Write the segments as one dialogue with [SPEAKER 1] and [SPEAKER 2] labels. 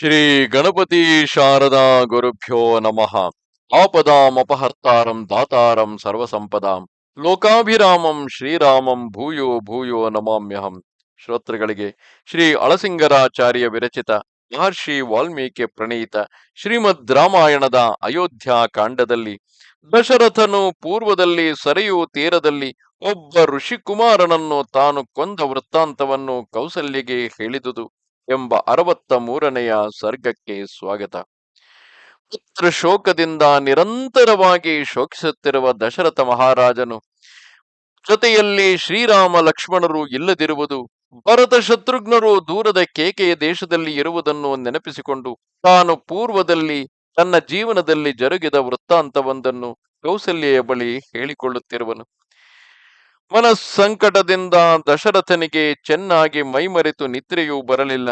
[SPEAKER 1] ಶ್ರೀ ಗಣಪತಿ ಶಾರದಾ ಗುರುಭ್ಯೋ ನಮಃ. ಆಪದಾಂ ಅಪಹರ್ತಾರಂ ದಾತಾರಂ ಸರ್ವಸಂಪದಾಂ. ಲೋಕಾಭಿರಾಮಂ ಶ್ರೀರಾಮಂ ಭೂಯೋ ಭೂಯೋ ನಮಾಮ್ಯಹಂ. ಶ್ರೋತೃಗಳಿಗೆ ಶ್ರೀ ಅಳಸಿಂಗರಾಚಾರ್ಯ ವಿರಚಿತ ಮಹರ್ಷಿ ವಾಲ್ಮೀಕಿ ಪ್ರಣೀತ ಶ್ರೀಮದ್ ರಾಮಾಯಣದ ಅಯೋಧ್ಯ ಕಾಂಡದಲ್ಲಿ ದಶರಥನು ಪೂರ್ವದಲ್ಲಿ ಸರಿಯು ತೀರದಲ್ಲಿ ಒಬ್ಬ ಋಷಿಕುಮಾರನನ್ನು ತಾನು ಕೊಂದ ವೃತ್ತಾಂತವನ್ನು ಕೌಸಲ್ಯಗೆ ಹೇಳಿದುದು. ಎಂಬ ಅರವತ್ತ ಮೂರನೆಯ ಸರ್ಗಕ್ಕೆ ಸ್ವಾಗತ. ಪುತ್ರ ಶೋಕದಿಂದ ನಿರಂತರವಾಗಿ ಶೋಕಿಸುತ್ತಿರುವ ದಶರಥ ಮಹಾರಾಜನು, ಜೊತೆಯಲ್ಲಿ ಶ್ರೀರಾಮ ಲಕ್ಷ್ಮಣರು ಇಲ್ಲದಿರುವುದು, ಭರತ ಶತ್ರುಘ್ನರು ದೂರದ ಕೇಕೆಯ ದೇಶದಲ್ಲಿ ಇರುವುದನ್ನು ನೆನಪಿಸಿಕೊಂಡು ತಾನು ಪೂರ್ವದಲ್ಲಿ ತನ್ನ ಜೀವನದಲ್ಲಿ ಜರುಗಿದ ವೃತ್ತಾಂತವೊಂದನ್ನು ಕೌಸಲ್ಯ ಬಳಿ ಹೇಳಿಕೊಳ್ಳುತ್ತಿರುವನು. ಮನಸ್ಸಂಕಟದಿಂದ ದಶರಥನಿಗೆ ಚೆನ್ನಾಗಿ ಮೈಮರೆತು ನಿದ್ರೆಯೂ ಬರಲಿಲ್ಲ.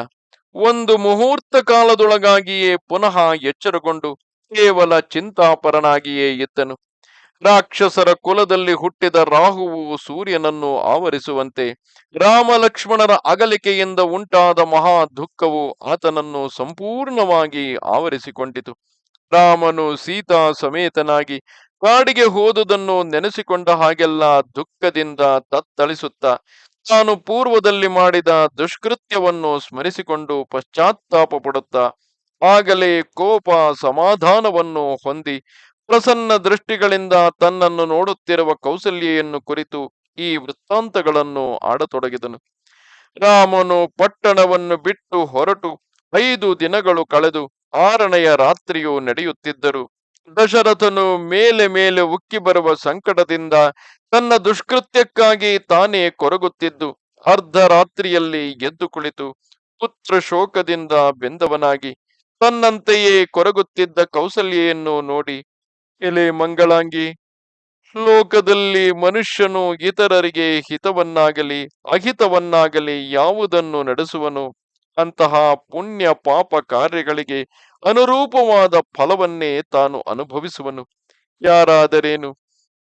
[SPEAKER 1] ಒಂದು ಮುಹೂರ್ತ ಕಾಲದೊಳಗಾಗಿಯೇ ಪುನಃ ಎಚ್ಚರಗೊಂಡು ಕೇವಲ ಚಿಂತಾಪರನಾಗಿಯೇ ಇದ್ದನು. ರಾಕ್ಷಸರ ಕುಲದಲ್ಲಿ ಹುಟ್ಟಿದ ರಾಹುವು ಸೂರ್ಯನನ್ನು ಆವರಿಸುವಂತೆ ರಾಮಲಕ್ಷ್ಮಣರ ಅಗಲಿಕೆಯಿಂದ ಉಂಟಾದ ಮಹಾ ದುಃಖವು ಆತನನ್ನು ಸಂಪೂರ್ಣವಾಗಿ ಆವರಿಸಿಕೊಂಡಿತು. ರಾಮನು ಸೀತಾ ಸಮೇತನಾಗಿ ಕಾಡಿಗೆ ಹೋದುದನ್ನು ನೆನೆಸಿಕೊಂಡ ಹಾಗೆಲ್ಲ ದುಃಖದಿಂದ ತತ್ತಳಿಸುತ್ತ ತಾನು ಪೂರ್ವದಲ್ಲಿ ಮಾಡಿದ ದುಷ್ಕೃತ್ಯವನ್ನು ಸ್ಮರಿಸಿಕೊಂಡು ಪಶ್ಚಾತ್ತಾಪ ಪಡುತ್ತಾ ಆಗಲೇ ಕೋಪ ಸಮಾಧಾನವನ್ನು ಹೊಂದಿ ಪ್ರಸನ್ನ ದೃಷ್ಟಿಗಳಿಂದ ತನ್ನನ್ನು ನೋಡುತ್ತಿರುವ ಕೌಸಲ್ಯೆಯನ್ನು ಕುರಿತು ಈ ವೃತ್ತಾಂತಗಳನ್ನು ಆಡತೊಡಗಿದನು. ರಾಮನು ಪಟ್ಟಣವನ್ನು ಬಿಟ್ಟು ಹೊರಟು ಐದು ದಿನಗಳು ಕಳೆದು ಆರನೆಯ ರಾತ್ರಿಯೂ ನಡೆಯುತ್ತಿದ್ದರು. ದಶರಥನು ಮೇಲೆ ಮೇಲೆ ಉಕ್ಕಿ ಬರುವ ಸಂಕಟದಿಂದ ತನ್ನ ದುಷ್ಕೃತ್ಯಕ್ಕಾಗಿ ತಾನೇ ಕೊರಗುತ್ತಿದ್ದು, ಅರ್ಧ ರಾತ್ರಿಯಲ್ಲಿ ಎದ್ದು ಕುಳಿತು ಪುತ್ರ ಶೋಕದಿಂದ ಬೆಂದವನಾಗಿ ತನ್ನಂತೆಯೇ ಕೊರಗುತ್ತಿದ್ದ ಕೌಸಲ್ಯೆಯನ್ನು ನೋಡಿ, ಎಲೆ ಮಂಗಳಾಂಗಿ, ಲೋಕದಲ್ಲಿ ಮನುಷ್ಯನು ಇತರರಿಗೆ ಹಿತವನ್ನಾಗಲಿ ಅಹಿತವನ್ನಾಗಲಿ ಯಾವುದನ್ನು ನಡೆಸುವನು, ಅಂತಹ ಪುಣ್ಯ ಪಾಪ ಕಾರ್ಯಗಳಿಗೆ ಅನುರೂಪವಾದ ಫಲವನ್ನೇ ತಾನು ಅನುಭವಿಸುವನು. ಯಾರಾದರೇನು,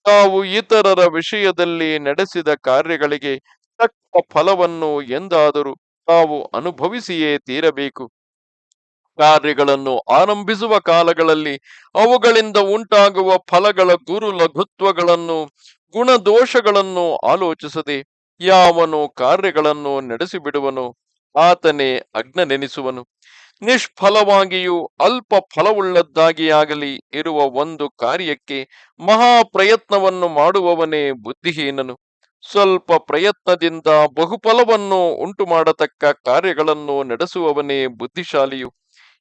[SPEAKER 1] ತಾವು ಇತರರ ವಿಷಯದಲ್ಲಿ ನಡೆಸಿದ ಕಾರ್ಯಗಳಿಗೆ ತಕ್ಕ ಫಲವನ್ನು ಎಂದಾದರೂ ತಾವು ಅನುಭವಿಸಿಯೇ ತೀರಬೇಕು. ಕಾರ್ಯಗಳನ್ನು ಆರಂಭಿಸುವ ಕಾಲಗಳಲ್ಲಿ ಅವುಗಳಿಂದ ಉಂಟಾಗುವ ಫಲಗಳ ಗುರು ಲಘುತ್ವಗಳನ್ನು, ಗುಣದೋಷಗಳನ್ನು ಆಲೋಚಿಸದೆ ಯಾವನು ಕಾರ್ಯಗಳನ್ನು ನಡೆಸಿಬಿಡುವನು ಆತನೇ ಅಗ್ನನೆನಿಸುವನು ನಿಷ್ಫಲವಾಗಿಯೂ ಅಲ್ಪ ಫಲವುಳ್ಳದ್ದಾಗಿಯಾಗಲಿ ಇರುವ ಒಂದು ಕಾರ್ಯಕ್ಕೆ ಮಹಾ ಪ್ರಯತ್ನವನ್ನು ಮಾಡುವವನೇ ಬುದ್ಧಿಹೀನನು. ಸ್ವಲ್ಪ ಪ್ರಯತ್ನದಿಂದ ಬಹುಫಲವನ್ನು ಉಂಟು ಮಾಡತಕ್ಕ ಕಾರ್ಯಗಳನ್ನು ನಡೆಸುವವನೇ ಬುದ್ಧಿಶಾಲಿಯು.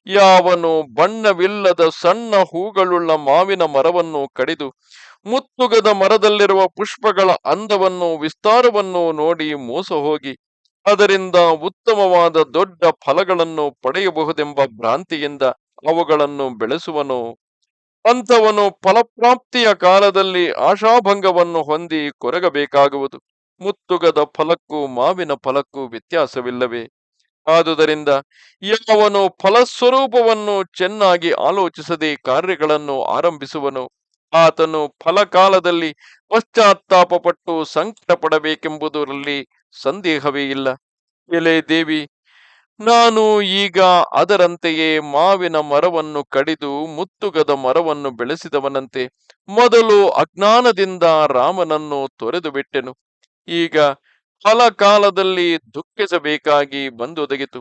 [SPEAKER 1] ಯಾವನು ಬಣ್ಣವಿಲ್ಲದ ಸಣ್ಣ ಹೂಗಳುಳ್ಳ ಮಾವಿನ ಮರವನ್ನು ಕಡಿದು, ಮುತ್ತುಗದ ಮರದಲ್ಲಿರುವ ಪುಷ್ಪಗಳ ಅಂದವನ್ನು, ವಿಸ್ತಾರವನ್ನು ನೋಡಿ ಮೋಸ ಹೋಗಿ ಅದರಿಂದ ಉತ್ತಮವಾದ ದೊಡ್ಡ ಫಲಗಳನ್ನು ಪಡೆಯಬಹುದೆಂಬ ಭ್ರಾಂತಿಯಿಂದ ಅವುಗಳನ್ನು ಬೆಳೆಸುವನು. ಅಂಥವನು ಫಲಪ್ರಾಪ್ತಿಯ ಕಾಲದಲ್ಲಿ ಆಶಾಭಂಗವನ್ನು ಹೊಂದಿ ಕೊರಗಬೇಕಾಗುವುದು. ಮುತ್ತುಗದ ಫಲಕ್ಕೂ ಮಾವಿನ ಫಲಕ್ಕೂ ವ್ಯತ್ಯಾಸವಿಲ್ಲವೇ? ಆದುದರಿಂದ ಯಾವನು ಫಲಸ್ವರೂಪವನ್ನು ಚೆನ್ನಾಗಿ ಆಲೋಚಿಸದೆ ಕಾರ್ಯಗಳನ್ನು ಆರಂಭಿಸುವನು? ಆತನು ಫಲಕಾಲದಲ್ಲಿ ಪಶ್ಚಾತ್ತಾಪಪಟ್ಟು ಸಂಕಟ ಪಡಬೇಕೆಂಬುದರಲ್ಲಿ ಸಂದೇಹವೇ ಇಲ್ಲ. ಎಲೆ ದೇವಿ, ನಾನು ಈಗ ಅದರಂತೆಯೇ ಮಾವಿನ ಮರವನ್ನು ಕಡಿದು ಮುತ್ತುಗದ ಮರವನ್ನು ಬೆಳೆಸಿದವನಂತೆ ಮೊದಲು ಅಜ್ಞಾನದಿಂದ ರಾಮನನ್ನು ತೊರೆದು ಬಿಟ್ಟೆನು. ಈಗ ಫಲಕಾಲದಲ್ಲಿ ದುಃಖಿಸಬೇಕಾಗಿ ಬಂದೊದಗಿತು.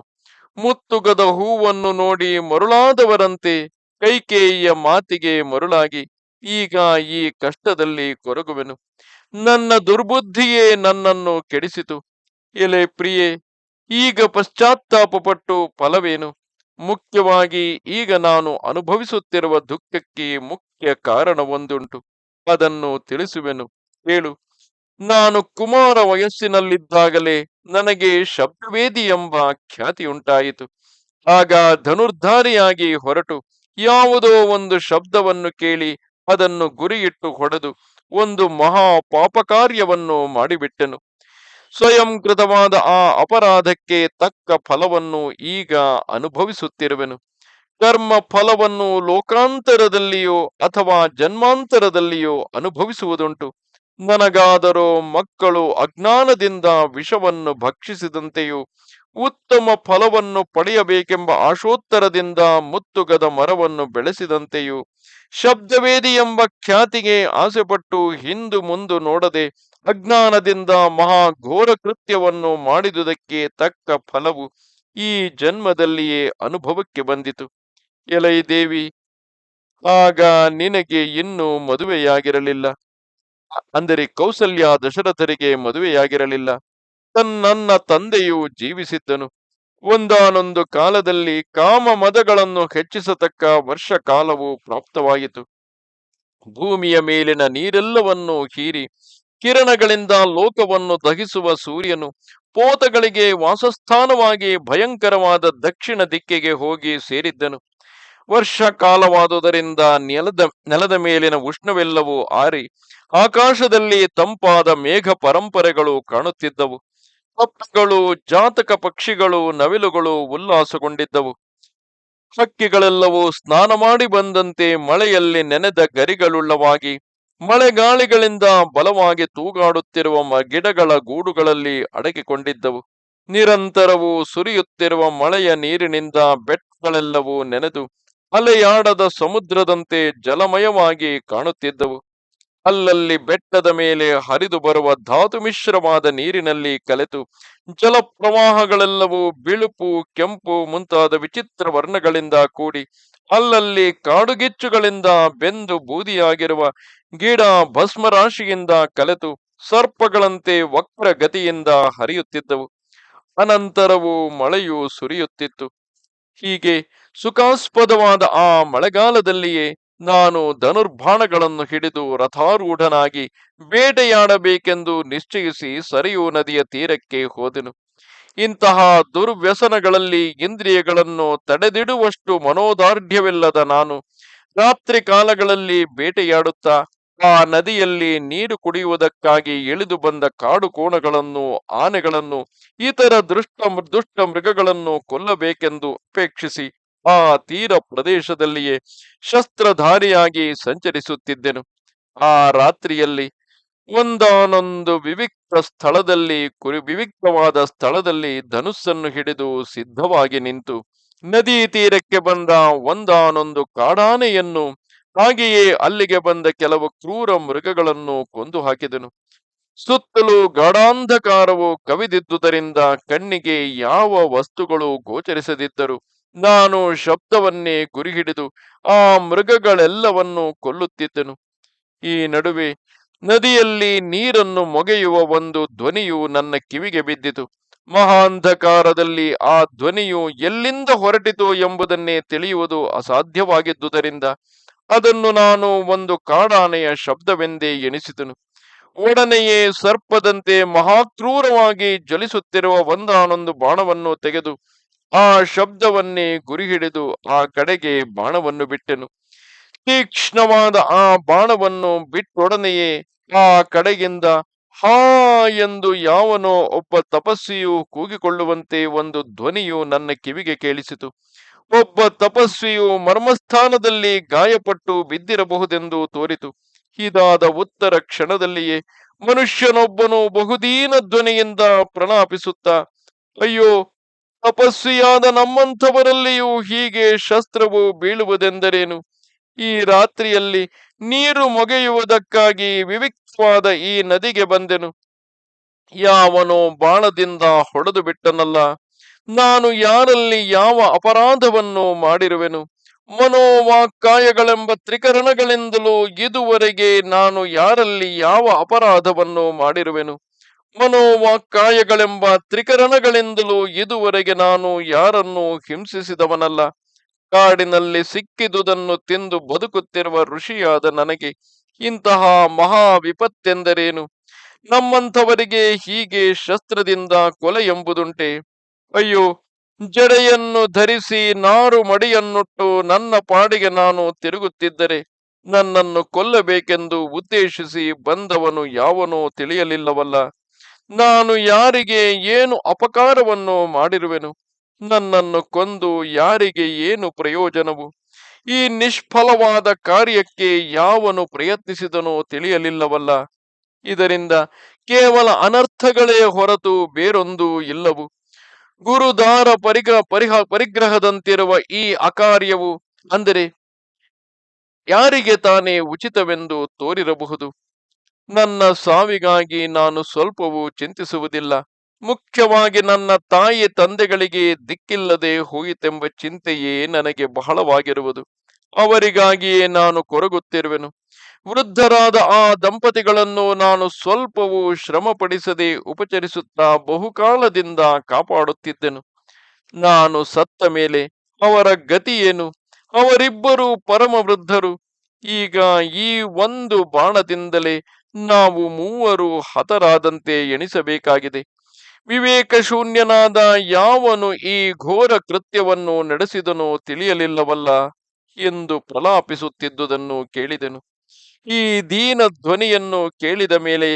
[SPEAKER 1] ಮುತ್ತುಗದ ಹೂವನ್ನು ನೋಡಿ ಮರುಳಾದವರಂತೆ ಕೈಕೇಯಿಯ ಮಾತಿಗೆ ಮರುಳಾಗಿ ಈಗ ಈ ಕಷ್ಟದಲ್ಲಿ ಕೊರಗುವೆನು. ನನ್ನ ದುರ್ಬುದ್ಧಿಯೇ ನನ್ನನ್ನು ಕೆಡಿಸಿತು. ಎಲೆ ಪ್ರಿಯೆ, ಈಗ ಪಶ್ಚಾತ್ತಾಪಪಟ್ಟು ಫಲವೇನು? ಮುಖ್ಯವಾಗಿ ಈಗ ನಾನು ಅನುಭವಿಸುತ್ತಿರುವ ದುಃಖಕ್ಕೆ ಮುಖ್ಯ ಕಾರಣವೊಂದುಂಟು. ಅದನ್ನು ತಿಳಿಸುವೆನು. ಹೇಳು. ನಾನು ಕುಮಾರ ವಯಸ್ಸಿನಲ್ಲಿದ್ದಾಗಲೇ ನನಗೆ ಶಬ್ದವೇದಿ ಎಂಬ ಖ್ಯಾತಿ ಉಂಟಾಯಿತು ಆಗ ಧನುರ್ಧಾರಿಯಾಗಿ ಹೊರಟು. ಯಾವುದೋ ಒಂದು ಶಬ್ದವನ್ನು ಕೇಳಿ ಅದನ್ನು ಗುರಿಯಿಟ್ಟು ಹೊಡೆದು ಒಂದು ಮಹಾ ಪಾಪ ಕಾರ್ಯವನ್ನು ಮಾಡಿಬಿಟ್ಟೆನು ಸ್ವಯಂಕೃತವಾದ ಆ ಅಪರಾಧಕ್ಕೆ ತಕ್ಕ ಫಲವನ್ನು ಈಗ ಅನುಭವಿಸುತ್ತಿರುವೆನು. ಕರ್ಮ ಫಲವನ್ನು ಲೋಕಾಂತರದಲ್ಲಿಯೋ ಅಥವಾ ಜನ್ಮಾಂತರದಲ್ಲಿಯೋ ಅನುಭವಿಸುವುದುಂಟು. ನನಗಾದರೋ ಮಕ್ಕಳು ಅಜ್ಞಾನದಿಂದ ವಿಷವನ್ನು ಭಕ್ಷಿಸಿದಂತೆಯೂ ಉತ್ತಮ ಫಲವನ್ನು ಪಡೆಯಬೇಕೆಂಬ ಆಶೋತ್ತರದಿಂದ ಮುತ್ತುಗದ ಮರವನ್ನು ಬೆಳೆಸಿದಂತೆಯೂ ಶಬ್ದವೇದಿ ಎಂಬ ಖ್ಯಾತಿಗೆ ಆಸೆಪಟ್ಟು ಹಿಂದು ಮುಂದು ನೋಡದೆ ಅಜ್ಞಾನದಿಂದ ಮಹಾ ಘೋರ ಕೃತ್ಯವನ್ನು ಮಾಡಿದುದಕ್ಕೆ ತಕ್ಕ ಫಲವು ಈ ಜನ್ಮದಲ್ಲಿಯೇ ಅನುಭವಕ್ಕೆ ಬಂದಿತು. ಎಲೈ ದೇವಿ, ಆಗ ನಿನಗೆ ಇನ್ನೂ ಮದುವೆಯಾಗಿರಲಿಲ್ಲ. ಅಂದರೆ ಕೌಸಲ್ಯ ದಶರಥರಿಗೆ ಮದುವೆಯಾಗಿರಲಿಲ್ಲ. ತನ್ನ ತಂದೆಯು ಜೀವಿಸಿದ್ದನು. ಒಂದಾನೊಂದು ಕಾಲದಲ್ಲಿ ಕಾಮ ಮದಗಳನ್ನು ಹೆಚ್ಚಿಸತಕ್ಕ ವರ್ಷ ಕಾಲವು ಪ್ರಾಪ್ತವಾಯಿತು. ಭೂಮಿಯ ಮೇಲಿನ ನೀರೆಲ್ಲವನ್ನು ಹೀರಿ ಕಿರಣಗಳಿಂದ ಲೋಕವನ್ನು ದಹಿಸುವ ಸೂರ್ಯನು ಪೋತಗಳಿಗೆ ವಾಸಸ್ಥಾನವಾಗಿ ಭಯಂಕರವಾದ ದಕ್ಷಿಣ ದಿಕ್ಕಿಗೆ ಹೋಗಿ ಸೇರಿದ್ದನು. ವರ್ಷ ಕಾಲವಾದುದರಿಂದ ನೆಲದ ನೆಲದ ಮೇಲಿನ ಉಷ್ಣವೆಲ್ಲವೂ ಆರಿ ಆಕಾಶದಲ್ಲಿ ತಂಪಾದ ಮೇಘ ಪರಂಪರೆಗಳು ಕಾಣುತ್ತಿದ್ದವು. ಪಕ್ಷಿಗಳು ಜಾತಕ ಪಕ್ಷಿಗಳು, ನವಿಲುಗಳು ಉಲ್ಲಾಸಗೊಂಡಿದ್ದವು. ಹಕ್ಕಿಗಳೆಲ್ಲವೂ ಸ್ನಾನ ಮಾಡಿ ಬಂದಂತೆ ಮಳೆಯಲ್ಲಿ ನೆನೆದ ಗರಿಗಳುಳ್ಳವಾಗಿ, ಮಳೆಗಾಳಿಗಳಿಂದ ಬಲವಾಗಿ ತೂಗಾಡುತ್ತಿರುವ ಗಿಡಗಳ ಗೂಡುಗಳಲ್ಲಿ ಅಡಗಿಕೊಂಡಿದ್ದವು. ನಿರಂತರವೂ ಸುರಿಯುತ್ತಿರುವ ಮಳೆಯ ನೀರಿನಿಂದ ಬೆಟ್ಟಗಳೆಲ್ಲವೂ ನೆನೆದು, ಅಲೆಯಾಡದ ಸಮುದ್ರದಂತೆ ಜಲಮಯವಾಗಿ ಕಾಣುತ್ತಿದ್ದವು. ಅಲ್ಲಲ್ಲಿ ಬೆಟ್ಟದ ಮೇಲೆ ಹರಿದು ಬರುವ ಧಾತು ಮಿಶ್ರವಾದ ನೀರಿನಲ್ಲಿ ಕಲೆತು ಜಲ ಪ್ರವಾಹಗಳೆಲ್ಲವೂ ಬಿಳುಪು, ಕೆಂಪು ಮುಂತಾದ ವಿಚಿತ್ರ ವರ್ಣಗಳಿಂದ ಕೂಡಿ ಅಲ್ಲಲ್ಲಿ ಕಾಡುಗಿಚ್ಚುಗಳಿಂದ ಬೆಂದು ಬೂದಿಯಾಗಿರುವ ಗಿಡ ಭಸ್ಮರಾಶಿಯಿಂದ ಕಲೆತು ಸರ್ಪಗಳಂತೆ ವಕ್ರ ಗತಿಯಿಂದ ಹರಿಯುತ್ತಿದ್ದವು. ಅನಂತರವೂ ಮಳೆಯು ಸುರಿಯುತ್ತಿತ್ತು. ಹೀಗೆ ಸುಖಾಸ್ಪದವಾದ ಆ ಮಳೆಗಾಲದಲ್ಲಿಯೇ ನಾನು ಧನುರ್ಬಾಣಗಳನ್ನು ಹಿಡಿದು ರಥಾರೂಢನಾಗಿ ಬೇಟೆಯಾಡಬೇಕೆಂದು ನಿಶ್ಚಯಿಸಿ ಸರಿಯೂ ನದಿಯ ತೀರಕ್ಕೆ ಹೋದೆನು. ಇಂತಹ ದುರ್ವ್ಯಸನಗಳಲ್ಲಿ ಇಂದ್ರಿಯಗಳನ್ನು ತಡೆದಿಡುವಷ್ಟು ಮನೋದಾರ್ಢ್ಯವಿಲ್ಲದ ನಾನು ರಾತ್ರಿ ಕಾಲಗಳಲ್ಲಿ ಬೇಟೆಯಾಡುತ್ತಾ, ಆ ನದಿಯಲ್ಲಿ ನೀರು ಕುಡಿಯುವುದಕ್ಕಾಗಿ ಇಳಿದು ಬಂದ ಕಾಡು ಕೋಣಗಳನ್ನು, ಆನೆಗಳನ್ನು, ಇತರ ದೃಷ್ಟ ದುಷ್ಟ ಮೃಗಗಳನ್ನು ಕೊಲ್ಲಬೇಕೆಂದು ಅಪೇಕ್ಷಿಸಿ ಆ ತೀರ ಪ್ರದೇಶದಲ್ಲಿಯೇ ಶಸ್ತ್ರಧಾರಿಯಾಗಿ ಸಂಚರಿಸುತ್ತಿದ್ದೆನು. ಆ ರಾತ್ರಿಯಲ್ಲಿ ಒಂದಾನೊಂದು ವಿವಿಕ್ತ ಸ್ಥಳದಲ್ಲಿ ಕುರಿ, ವಿವಿಕ್ತವಾದ ಸ್ಥಳದಲ್ಲಿ ಧನುಸ್ಸನ್ನು ಹಿಡಿದು ಸಿದ್ಧವಾಗಿ ನಿಂತು ನದಿ ತೀರಕ್ಕೆ ಬಂದ ಒಂದಾನೊಂದು ಕಾಡಾನೆಯನ್ನು ಹಾಗೆಯೇ ಅಲ್ಲಿಗೆ ಬಂದ ಕೆಲವು ಕ್ರೂರ ಮೃಗಗಳನ್ನು ಕೊಂದು ಹಾಕಿದನು. ಸುತ್ತಲೂ ಗಾಢಾಂಧಕಾರವು ಕವಿದಿದ್ದುದರಿಂದ ಕಣ್ಣಿಗೆ ಯಾವ ವಸ್ತುಗಳು ಗೋಚರಿಸದಿದ್ದರು. ನಾನು ಶಬ್ದವನ್ನೇ ಗುರಿಹಿಡಿದು ಆ ಮೃಗಗಳೆಲ್ಲವನ್ನು ಕೊಲ್ಲುತ್ತಿದ್ದನು. ಈ ನಡುವೆ ನದಿಯಲ್ಲಿ ನೀರನ್ನು ಮೊಗೆಯುವ ಒಂದು ಧ್ವನಿಯು ನನ್ನ ಕಿವಿಗೆ ಬಿದ್ದಿತು. ಮಹಾಂಧಕಾರದಲ್ಲಿ ಆ ಧ್ವನಿಯು ಎಲ್ಲಿಂದ ಹೊರಟಿತು ಎಂಬುದನ್ನೇ ತಿಳಿಯುವುದು ಅಸಾಧ್ಯವಾಗಿದ್ದುದರಿಂದ ಅದನ್ನು ನಾನು ಒಂದು ಕಾಡಾನೆಯ ಶಬ್ದವೆಂದೇ ಎಣಿಸಿದನು. ಒಡನೆಯೇ ಸರ್ಪದಂತೆ ಮಹಾಕ್ರೂರವಾಗಿ ಜಲಿಸುತ್ತಿರುವ ಒಂದಾನೊಂದು ಬಾಣವನ್ನು ತೆಗೆದು ಆ ಶಬ್ದವನ್ನೇ ಗುರಿ ಹಿಡಿದು ಆ ಕಡೆಗೆ ಬಾಣವನ್ನು ಬಿಟ್ಟೆನು. ತೀಕ್ಷ್ಣವಾದ ಆ ಬಾಣವನ್ನು ಬಿಟ್ಟೊಡನೆಯೇ ಆ ಕಡೆಗಿಂದ ಹಾ ಎಂದು ಯಾವನೋ ಒಬ್ಬ ತಪಸ್ವಿಯು ಕೂಗಿಕೊಳ್ಳುವಂತೆ ಒಂದು ಧ್ವನಿಯು ನನ್ನ ಕಿವಿಗೆ ಕೇಳಿಸಿತು. ಒಬ್ಬ ತಪಸ್ವಿಯು ಮರ್ಮಸ್ಥಾನದಲ್ಲಿ ಗಾಯಪಟ್ಟು ಬಿದ್ದಿರಬಹುದೆಂದು ತೋರಿತು. ಇದಾದ ಉತ್ತರ ಕ್ಷಣದಲ್ಲಿಯೇ ಮನುಷ್ಯನೊಬ್ಬನು ಬಹುದೀನ ಧ್ವನಿಯಿಂದ ಪ್ರಣಾಪಿಸುತ್ತ, ಅಯ್ಯೋ ತಪಸ್ವಿಯಾದ ನಮ್ಮಂಥವರಲ್ಲಿಯೂ ಹೀಗೆ ಶಸ್ತ್ರವು ಬೀಳುವುದೆಂದರೇನು? ಈ ರಾತ್ರಿಯಲ್ಲಿ ನೀರು ಮೊಗೆಯುವುದಕ್ಕಾಗಿ ವಿವಿಕ್ತವಾದ ಈ ನದಿಗೆ ಬಂದೆನು. ಯಾವನೋ ಬಾಣದಿಂದ ಹೊಡೆದು ಬಿಟ್ಟನಲ್ಲ. ನಾನು ಯಾರಲ್ಲಿ ಯಾವ ಅಪರಾಧವನ್ನು ಮಾಡಿರುವೆನು? ಮನೋವಾಕ್ಕಾಯಗಳೆಂಬ ತ್ರಿಕರಣಗಳಿಂದಲೂ ಇದುವರೆಗೆ ನಾನು ಯಾರಲ್ಲಿ ಯಾವ ಅಪರಾಧವನ್ನು ಮಾಡಿರುವೆನು? ಮನೋವಾಕ್ಕಾಯಗಳೆಂಬ ತ್ರಿಕರಣಗಳಿಂದಲೂ ಇದುವರೆಗೆ ನಾನು ಯಾರನ್ನು ಹಿಂಸಿಸಿದವನಲ್ಲ. ಕಾಡಿನಲ್ಲಿ ಸಿಕ್ಕಿದುದನ್ನು ತಿಂದು ಬದುಕುತ್ತಿರುವ ಋಷಿಯಾದ ನನಗೆ ಇಂತಹ ಮಹಾ ವಿಪತ್ತೆಂದರೇನು? ನಮ್ಮಂಥವರಿಗೆ ಹೀಗೆ ಶಸ್ತ್ರದಿಂದ ಕೊಲೆ ಎಂಬುದುಂಟೆ. ಅಯ್ಯೋ, ಜಡೆಯನ್ನು ಧರಿಸಿ ನಾರು ಮಡಿಯನ್ನುಟ್ಟು ನನ್ನ ಪಾಡಿಗೆ ನಾನು ತಿರುಗುತ್ತಿದ್ದರೆ ನನ್ನನ್ನು ಕೊಲ್ಲಬೇಕೆಂದು ಉದ್ದೇಶಿಸಿ ಬಂದವನು ಯಾವನೋ ತಿಳಿಯಲಿಲ್ಲವಲ್ಲ. ನಾನು ಯಾರಿಗೆ ಏನು ಅಪಕಾರವನ್ನು ಮಾಡಿರುವೆನು? ನನ್ನನ್ನು ಕೊಂದು ಯಾರಿಗೆ ಏನು ಪ್ರಯೋಜನವು? ಈ ನಿಷ್ಫಲವಾದ ಕಾರ್ಯಕ್ಕೆ ಯಾವನು ಪ್ರಯತ್ನಿಸಿದನೋ ತಿಳಿಯಲಿಲ್ಲವಲ್ಲ. ಇದರಿಂದ ಕೇವಲ ಅನರ್ಥಗಳೇ ಹೊರತು ಬೇರೊಂದು ಇಲ್ಲವು. ಗುರುದಾರ ಪರಿಗ ಪರಿಹ ಪರಿಗ್ರಹದಂತಿರುವ ಈ ಅಕಾರ್ಯವು ಅಂದರೆ ಯಾರಿಗೆ ತಾನೇ ಉಚಿತವೆಂದು ತೋರಿರಬಹುದು? ನನ್ನ ಸಾವಿಗಾಗಿ ನಾನು ಸ್ವಲ್ಪವೂ ಚಿಂತಿಸುವುದಿಲ್ಲ. ಮುಖ್ಯವಾಗಿ ನನ್ನ ತಾಯಿ ತಂದೆಗಳಿಗೆ ದಿಕ್ಕಿಲ್ಲದೆ ಹೋಯಿತೆಂಬ ಚಿಂತೆಯೇ ನನಗೆ ಬಹಳವಾಗಿರುವುದು. ಅವರಿಗಾಗಿಯೇ ನಾನು ಕೊರಗುತ್ತಿರುವೆನು. ವೃದ್ಧರಾದ ಆ ದಂಪತಿಗಳನ್ನು ನಾನು ಸ್ವಲ್ಪವೂ ಶ್ರಮಪಡಿಸದೆ ಉಪಚರಿಸುತ್ತಾ ಬಹುಕಾಲದಿಂದ ಕಾಪಾಡುತ್ತಿದ್ದೆನು. ನಾನು ಸತ್ತ ಮೇಲೆ ಅವರ ಗತಿಯೇನು ಅವರಿಬ್ಬರೂ ಪರಮ ವೃದ್ಧರು. ಈಗ ಈ ಒಂದು ಬಾಣದಿಂದಲೇ ನಾವು ಮೂವರು ಹತರಾದಂತೆ ಎಣಿಸಬೇಕಾಗಿದೆ. ವಿವೇಕ ಶೂನ್ಯನಾದ ಯಾವನು ಈ ಘೋರ ಕೃತ್ಯವನ್ನು ನಡೆಸಿದನೋ ತಿಳಿಯಲಿಲ್ಲವಲ್ಲ ಎಂದು ಪ್ರಲಾಪಿಸುತ್ತಿದ್ದುದನ್ನು ಕೇಳಿದೆನು. ಈ ದೀನ ಧ್ವನಿಯನ್ನು ಕೇಳಿದ ಮೇಲೆ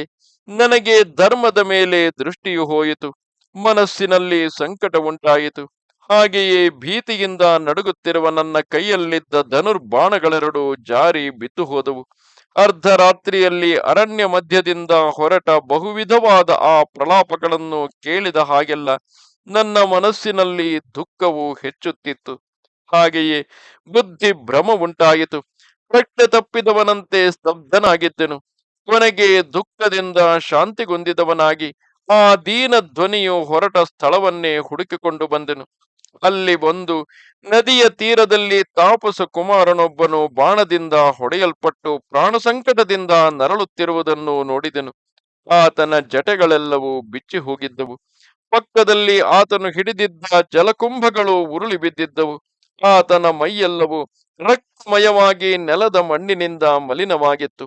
[SPEAKER 1] ನನಗೆ ಧರ್ಮದ ಮೇಲೆ ದೃಷ್ಟಿಯು ಹೋಯಿತು. ಮನಸ್ಸಿನಲ್ಲಿ ಸಂಕಟ ಉಂಟಾಯಿತು. ಹಾಗೆಯೇ ಭೀತಿಯಿಂದ ನಡುಗುತ್ತಿರುವ ನನ್ನ ಕೈಯಲ್ಲಿದ್ದ ಧನುರ್ಬಾಣಗಳೆರಡು ಜಾರಿ ಬಿದ್ದು ಹೋದವು. ಅರ್ಧರಾತ್ರಿಯಲ್ಲಿ ಅರಣ್ಯ ಮಧ್ಯದಿಂದ ಹೊರಟ ಬಹುವಿಧವಾದ ಆ ಪ್ರಲಾಪಗಳನ್ನು ಕೇಳಿದ ಹಾಗೆಲ್ಲ ನನ್ನ ಮನಸ್ಸಿನಲ್ಲಿ ದುಃಖವು ಹೆಚ್ಚುತ್ತಿತ್ತು. ಹಾಗೆಯೇ ಬುದ್ಧಿ ಭ್ರಮ ಉಂಟಾಯಿತು ಪ್ರಜ್ಞೆ ತಪ್ಪಿದವನಂತೆ ಸ್ತಬ್ಧನಾಗಿದ್ದೆನು. ಕೊನೆಗೆ ದುಃಖದಿಂದ ಶಾಂತಿಗೊಂದಿದವನಾಗಿ ಆ ದೀನ ಧ್ವನಿಯು ಹೊರಟ ಸ್ಥಳವನ್ನೇ ಹುಡುಕಿಕೊಂಡು ಬಂದೆನು. ಅಲ್ಲಿ ಒಂದು ನದಿಯ ತೀರದಲ್ಲಿ ತಾಪಸ ಕುಮಾರನೊಬ್ಬನು ಬಾಣದಿಂದ ಹೊಡೆಯಲ್ಪಟ್ಟು ಪ್ರಾಣ ಸಂಕಟದಿಂದ ನರಳುತ್ತಿರುವುದನ್ನು ನೋಡಿದನು. ಆತನ ಜಟೆಗಳೆಲ್ಲವೂ ಬಿಚ್ಚಿ ಹೋಗಿದ್ದವು. ಪಕ್ಕದಲ್ಲಿ ಆತನು ಹಿಡಿದಿದ್ದ ಜಲಕುಂಭಗಳು ಉರುಳಿ ಬಿದ್ದಿದ್ದವು. ಆತನ ಮೈಯೆಲ್ಲವೂ ರಕ್ತಮಯವಾಗಿ ನೆಲದ ಮಣ್ಣಿನಿಂದ ಮಲಿನವಾಗಿತ್ತು.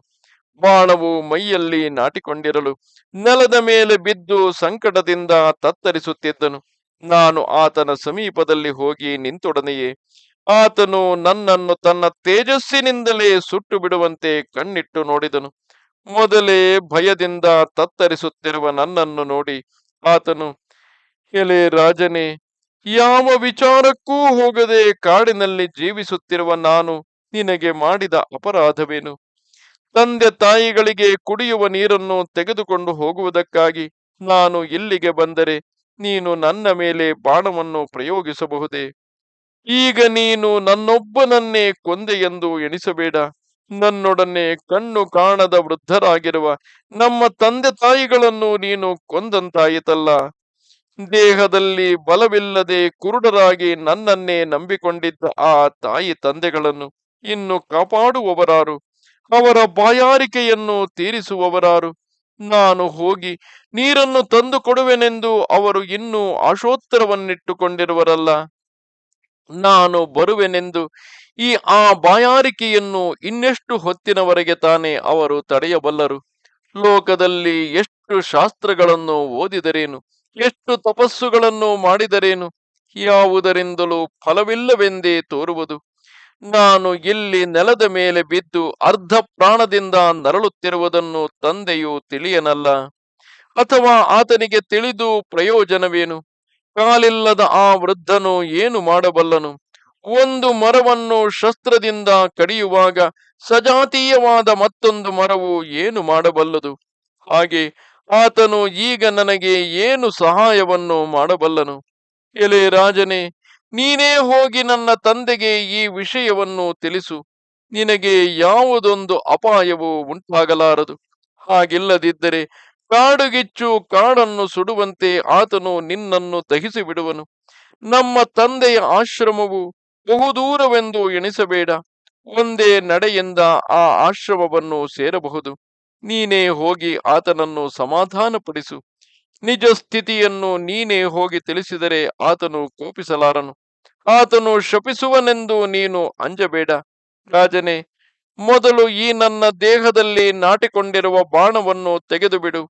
[SPEAKER 1] ಬಾಣವು ಮೈಯಲ್ಲಿ ನಾಟಿಕೊಂಡಿರಲು ನೆಲದ ಮೇಲೆ ಬಿದ್ದು ಸಂಕಟದಿಂದ ತತ್ತರಿಸುತ್ತಿದ್ದನು. ನಾನು ಆತನ ಸಮೀಪದಲ್ಲಿ ಹೋಗಿ ನಿಂತೊಡನೆಯೇ, ಆತನು ನನ್ನನ್ನು ತನ್ನ ತೇಜಸ್ಸಿನಿಂದಲೇ ಸುಟ್ಟು ಬಿಡುವಂತೆ ಕಣ್ಣಿಟ್ಟು ನೋಡಿದನು. ಮೊದಲೇ ಭಯದಿಂದ ತತ್ತರಿಸುತ್ತಿರುವ ನನ್ನನ್ನು ನೋಡಿ ಆತನು, ಎಲೆ ರಾಜನೇ, ಯಾವ ವಿಚಾರಕ್ಕೂ ಹೋಗದೆ ಕಾಡಿನಲ್ಲಿ ಜೀವಿಸುತ್ತಿರುವ ನಾನು ನಿನಗೆ ಮಾಡಿದ ಅಪರಾಧವೇನು? ತಂದೆ ತಾಯಿಗಳಿಗೆ ಕುಡಿಯುವ ನೀರನ್ನು ತೆಗೆದುಕೊಂಡು ಹೋಗುವುದಕ್ಕಾಗಿ ನಾನು ಇಲ್ಲಿಗೆ ಬಂದರೆ ನೀನು ನನ್ನ ಮೇಲೆ ಬಾಣವನ್ನು ಪ್ರಯೋಗಿಸಬಹುದೇ? ಈಗ ನೀನು ನನ್ನೊಬ್ಬನನ್ನೇ ಕೊಂದೆ ಎಂದು ಎಣಿಸಬೇಡ. ನನ್ನೊಡನೆ ಕಣ್ಣು ಕಾಣದ ವೃದ್ಧರಾಗಿರುವ ನಮ್ಮ ತಂದೆ ತಾಯಿಗಳನ್ನು ನೀನು ಕೊಂದಂತಾಯಿತಲ್ಲ. ದೇಹದಲ್ಲಿ ಬಲವಿಲ್ಲದೆ ಕುರುಡರಾಗಿ ನನ್ನನ್ನೇ ನಂಬಿಕೊಂಡಿದ್ದ ಆ ತಾಯಿ ತಂದೆಗಳನ್ನು ಇನ್ನು ಕಾಪಾಡುವವರಾರು, ಅವರ ಬಾಯಾರಿಕೆಯನ್ನು ತೀರಿಸುವವರಾರು. ನಾನು ಹೋಗಿ ನೀರನ್ನು ತಂದು ಕೊಡುವೆನೆಂದು ಅವರು ಇನ್ನೂ ಆಶೋತ್ತರವನ್ನಿಟ್ಟುಕೊಂಡಿರುವರಲ್ಲ. ನಾನು ಬರುವೆನೆಂದು ಈ ಆ ಬಾಯಾರಿಕೆಯನ್ನು ಇನ್ನೆಷ್ಟು ಹೊತ್ತಿನವರೆಗೆ ತಾನೇ ಅವರು ತಡೆಯಬಲ್ಲರು? ಲೋಕದಲ್ಲಿ ಎಷ್ಟು ಶಾಸ್ತ್ರಗಳನ್ನು ಓದಿದರೇನು? ಎಷ್ಟು ತಪಸ್ಸುಗಳನ್ನು ಮಾಡಿದರೇನು? ಯಾವುದರಿಂದಲೂ ಫಲವಿಲ್ಲವೆಂದೇ ತೋರುವುದು. ನಾನು ಇಲ್ಲಿ ನೆಲದ ಮೇಲೆ ಬಿದ್ದು ಅರ್ಧ ಪ್ರಾಣದಿಂದ ನರಳುತ್ತಿರುವುದನ್ನು ತಂದೆಯು ತಿಳಿಯನಲ್ಲ. ಅಥವಾ ಆತನಿಗೆ ತಿಳಿದು ಪ್ರಯೋಜನವೇನು? ಕಾಲಿಲ್ಲದ ಆ ವೃದ್ಧನು ಏನು ಮಾಡಬಲ್ಲನು? ಒಂದು ಮರವನ್ನು ಶಸ್ತ್ರದಿಂದ ಕಡಿಯುವಾಗ ಸಜಾತೀಯವಾದ ಮತ್ತೊಂದು ಮರವು ಏನು ಮಾಡಬಲ್ಲದು? ಹಾಗೆ ಆತನು ಈಗ ನನಗೆ ಏನು ಸಹಾಯವನ್ನು ಮಾಡಬಲ್ಲನು? ಎಲೆ ರಾಜನೇ ನೀನೇ ಹೋಗಿ ನನ್ನ ತಂದೆಗೆ ಈ ವಿಷಯವನ್ನು ತಿಳಿಸು. ನಿನಗೆ ಯಾವುದೊಂದು ಅಪಾಯವು ಉಂಟಾಗಲಾರದು. ಹಾಗಿಲ್ಲದಿದ್ದರೆ ಕಾಡುಗಿಚ್ಚು ಕಾಡನ್ನು ಸುಡುವಂತೆ ಆತನು ನಿನ್ನನ್ನು ದಹಿಸಿ ಬಿಡುವನು ನಮ್ಮ ತಂದೆಯ ಆಶ್ರಮವು ಬಹುದೂರವೆಂದು ಎಣಿಸಬೇಡ. ಒಂದೇ ನಡೆಯಿಂದ ಆ ಆಶ್ರಮವನ್ನು ಸೇರಬಹುದು. ನೀನೇ ಹೋಗಿ ಆತನನ್ನು ಸಮಾಧಾನಪಡಿಸು. ನಿಜ ಸ್ಥಿತಿಯನ್ನು ನೀನೇ ಹೋಗಿ ತಿಳಿಸಿದರೆ ಆತನು ಕೋಪಿಸಲಾರನು. ಆತನು ಶಪಿಸುವನೆಂದು ನೀನು ಅಂಜಬೇಡ. ರಾಜನೇ, ಮೊದಲು ಈ ನನ್ನ ದೇಹದಲ್ಲಿ ನಾಟಿಕೊಂಡಿರುವ ಬಾಣವನ್ನು ತೆಗೆದು ಬಿಡು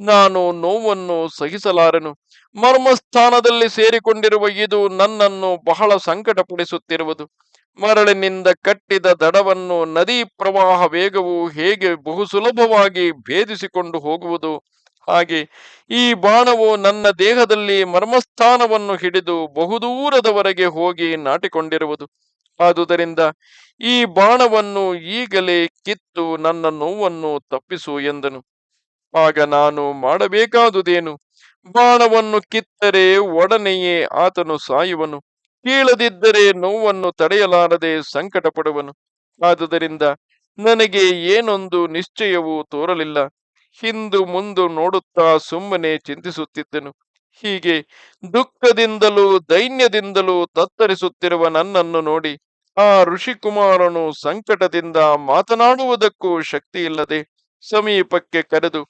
[SPEAKER 1] ನಾನು ನೋವನ್ನು ಸಹಿಸಲಾರನು. ಮರ್ಮಸ್ಥಾನದಲ್ಲಿ ಸೇರಿಕೊಂಡಿರುವ ಇದು ನನ್ನನ್ನು ಬಹಳ ಸಂಕಟಪಡಿಸುತ್ತಿರುವುದು. ಮರಳಿನಿಂದ ಕಟ್ಟಿದ ದಡವನ್ನು ನದಿ ಪ್ರವಾಹ ವೇಗವು ಹೇಗೆ ಬಹು ಸುಲಭವಾಗಿ ಭೇದಿಸಿಕೊಂಡು ಹೋಗುವುದು? ಹಾಗೆ ಈ ಬಾಣವು ನನ್ನ ದೇಹದಲ್ಲಿ ಮರ್ಮಸ್ಥಾನವನ್ನು ಹಿಡಿದು ಬಹುದೂರದವರೆಗೆ ಹೋಗಿ ನಾಟಿಕೊಂಡಿರುವುದು. ಆದುದರಿಂದ ಈ ಬಾಣವನ್ನು ಈಗಲೇ ಕಿತ್ತು ನನ್ನ ನೋವನ್ನು ತಪ್ಪಿಸು ಎಂದನು. ಆಗ ನಾನು ಮಾಡಬೇಕಾದುದೇನು? ಬಾಣವನ್ನು ಕಿತ್ತರೆ ಒಡನೆಯೇ ಆತನು ಸಾಯುವನು. ಕೀಳದಿದ್ದರೆ ನೋವನ್ನು ತಡೆಯಲಾರದೆ ಸಂಕಟ ಪಡುವನು ಆದುದರಿಂದ ನನಗೆ ಏನೊಂದು ನಿಶ್ಚಯವೂ ತೋರಲಿಲ್ಲ. ಹಿಂದು ಮುಂದು ನೋಡುತ್ತಾ ಸುಮ್ಮನೆ ಚಿಂತಿಸುತ್ತಿದ್ದನು. ಹೀಗೆ ದುಃಖದಿಂದಲೂ ದೈನ್ಯದಿಂದಲೂ ತತ್ತರಿಸುತ್ತಿರುವ ನನ್ನನ್ನು ನೋಡಿ ಆ ಋಷಿಕುಮಾರನು ಸಂಕಟದಿಂದ ಮಾತನಾಡುವುದಕ್ಕೂ ಶಕ್ತಿಯಿಲ್ಲದೆ ಸಮೀಪಕ್ಕೆ ಕರೆದು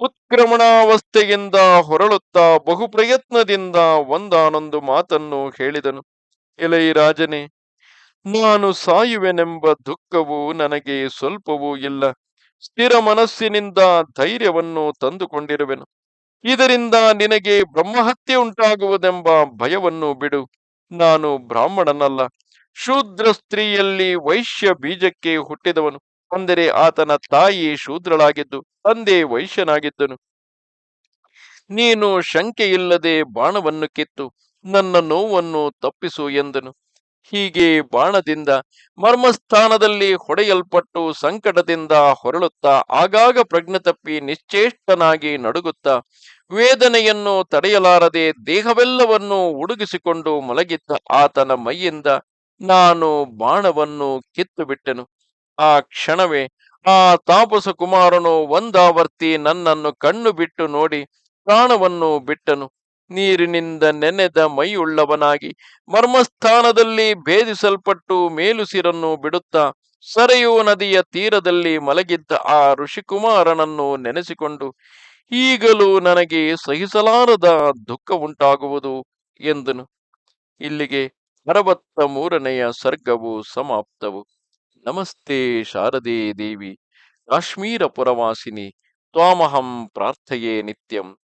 [SPEAKER 1] ಉತ್ಕ್ರಮಣಾವಸ್ಥೆಯಿಂದ ಹೊರಳುತ್ತಾ ಬಹುಪ್ರಯತ್ನದಿಂದ ಒಂದಾನೊಂದು ಮಾತನ್ನು ಹೇಳಿದನು. ಎಲೈ ರಾಜನೇ, ನಾನು ಸಾಯುವೆನೆಂಬ ದುಃಖವು ನನಗೆ ಸ್ವಲ್ಪವೂ ಇಲ್ಲ. ಸ್ಥಿರ ಮನಸ್ಸಿನಿಂದ ಧೈರ್ಯವನ್ನು ತಂದುಕೊಂಡಿರುವೆನು. ಇದರಿಂದ ನಿನಗೆ ಬ್ರಹ್ಮಹತ್ಯೆ ಉಂಟಾಗುವುದೆಂಬ ಭಯವನ್ನು ಬಿಡು. ನಾನು ಬ್ರಾಹ್ಮಣನಲ್ಲ. ಶೂದ್ರ ಸ್ತ್ರೀಯಲ್ಲಿ ವೈಶ್ಯ ಬೀಜಕ್ಕೆ ಹುಟ್ಟಿದವನು. ಅಂದರೆ ಆತನ ತಾಯಿ ಶೂದ್ರಳಾಗಿದ್ದು, ತಂದೆ ವೈಶ್ಯನಾಗಿದ್ದನು. ನೀನು ಶಂಕೆಯಿಲ್ಲದೆ ಬಾಣವನ್ನು ಕಿತ್ತು, ನನ್ನ ನೋವನ್ನು ತಪ್ಪಿಸು ಎಂದನು. ಹೀಗೆ ಬಾಣದಿಂದ ಮರ್ಮಸ್ಥಾನದಲ್ಲಿ ಹೊಡೆಯಲ್ಪಟ್ಟು ಸಂಕಟದಿಂದ ಹೊರಳುತ್ತಾ ಆಗಾಗ ಪ್ರಜ್ಞೆ ತಪ್ಪಿ ನಿಶ್ಚೇಷ್ಟನಾಗಿ ನಡುಗುತ್ತಾ ವೇದನೆಯನ್ನು ತಡೆಯಲಾರದೆ ದೇಹವೆಲ್ಲವನ್ನು ಉಡುಗಿಸಿಕೊಂಡು ಮಲಗಿದ್ದ ಆತನ ಮೈಯಿಂದ ನಾನು ಬಾಣವನ್ನು ಕಿತ್ತು ಬಿಟ್ಟೆನು ಆ ಕ್ಷಣವೇ ಆ ತಾಪಸ ಕುಮಾರನು ಒಂದಾವರ್ತಿ ನನ್ನನ್ನು ಕಣ್ಣು ಬಿಟ್ಟು ನೋಡಿ ಪ್ರಾಣವನ್ನು ಬಿಟ್ಟನು. ನೀರಿನಿಂದ ನೆನೆದ ಮೈಯುಳ್ಳವನಾಗಿ ಮರ್ಮಸ್ಥಾನದಲ್ಲಿ ಭೇದಿಸಲ್ಪಟ್ಟು ಮೇಲುಸಿರನ್ನು ಬಿಡುತ್ತಾ ಸರೆಯು ನದಿಯ ತೀರದಲ್ಲಿ ಮಲಗಿದ್ದ ಆ ಋಷಿಕುಮಾರನನ್ನು ನೆನೆಸಿಕೊಂಡು, ಈಗಲೂ ನನಗೆ ಸಹಿಸಲಾರದ ದುಃಖ ಉಂಟಾಗುವುದು ಎಂದನು. ಇಲ್ಲಿಗೆ ಅರವತ್ತ ಮೂರನೆಯ ಸರ್ಗವು ಸಮಾಪ್ತವು. ನಮಸ್ತೆ ಶಾರದೆ ದೇವಿ, ಕಾಶ್ಮೀರ ಪುರವಾಸಿನಿ, ತ್ವಾಮಹಂ ಪ್ರಾರ್ಥೆಯೇ ನಿತ್ಯಂ.